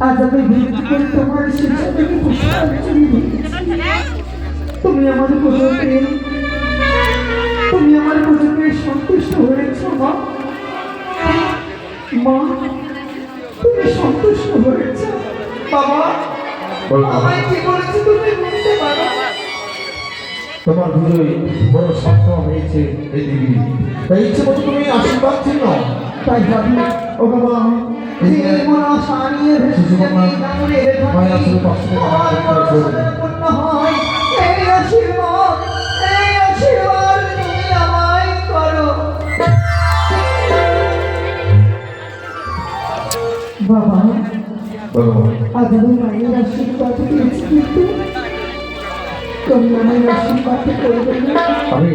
আজ আমি বিরতি করে তোমার শিক্ষা থেকে তুমি আমার পুজোতে তুমি আমার পুজোতে সন্তুষ্ট হয়েছ মা। মা তুমি সন্তুষ্ট হয়েছ। বাবা আমায় কি বলেছি তোমার পুজোয় বড় সফল হয়েছে এই দেবী। তাই ইচ্ছে মতো তুমি আশীর্বাদ চিহ্ন। তাই ভাবি ও বাবা বাবা। আজ আমি মায়ের আশীর্বাদ পেয়েছি কিন্তু আমি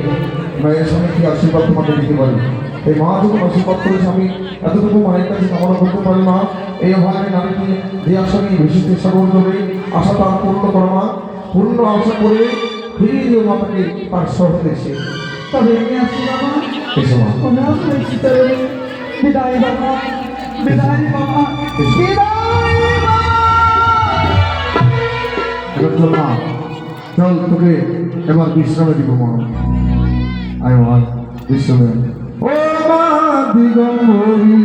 মায়ের সামনে কি আশীর্বাদ তোমাকে দিতে পারি? এই মা যখন আশীর্বাদ করেছে আমি এতটুকু মায়ের কাছে কামনা করতে পারি মা। এই অভাবে নারীকে যে আশা নিয়ে বেশি চেষ্টা করতে হবে আশা তার পূর্ণ করো মা। পূর্ণ আশা করে ফিরিয়ে দিও মাতাকে তার শহর দেশে তবে আমি আসি বাবা। এসো মা। বিদায় বাবা বিদায় বাবা বিদায় বাবা চল তোকে এবার বিশ্রামে দিব মা আয় মা বিশ্রামে ও মা দিগম্বরী